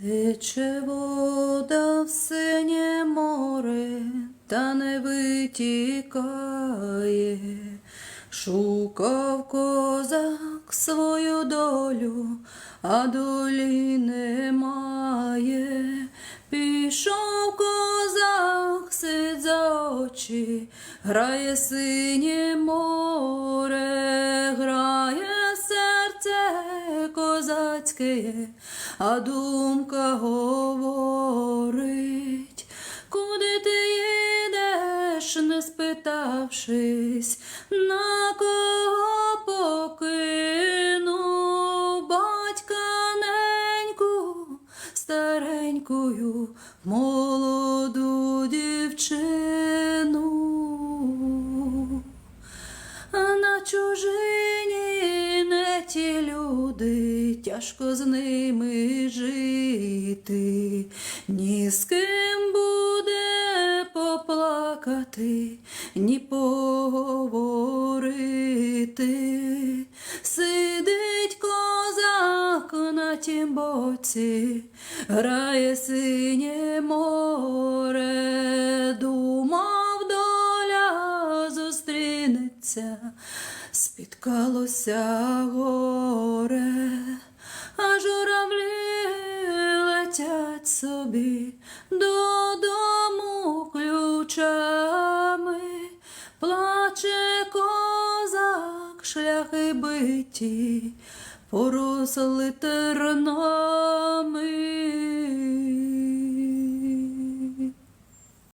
Тече вода в синє море, та не витікає. Шукав козак свою долю, а долі немає. Пішов козак, сид за очі, грає синє море, козацьке, а думка говорить, куди ти їдеш, не спитавшись, на кого покину батька неньку, старенькою молоду дівчину. Тяжко з ними жити, ні з ким буде поплакати, ні поговорити. Сидить козак на тім боці, грає синє море, думав доля зустрінеться, спіткалося горе, а журавлі летять собі додому ключами, плаче козак, шляхи биті, поросли тернами.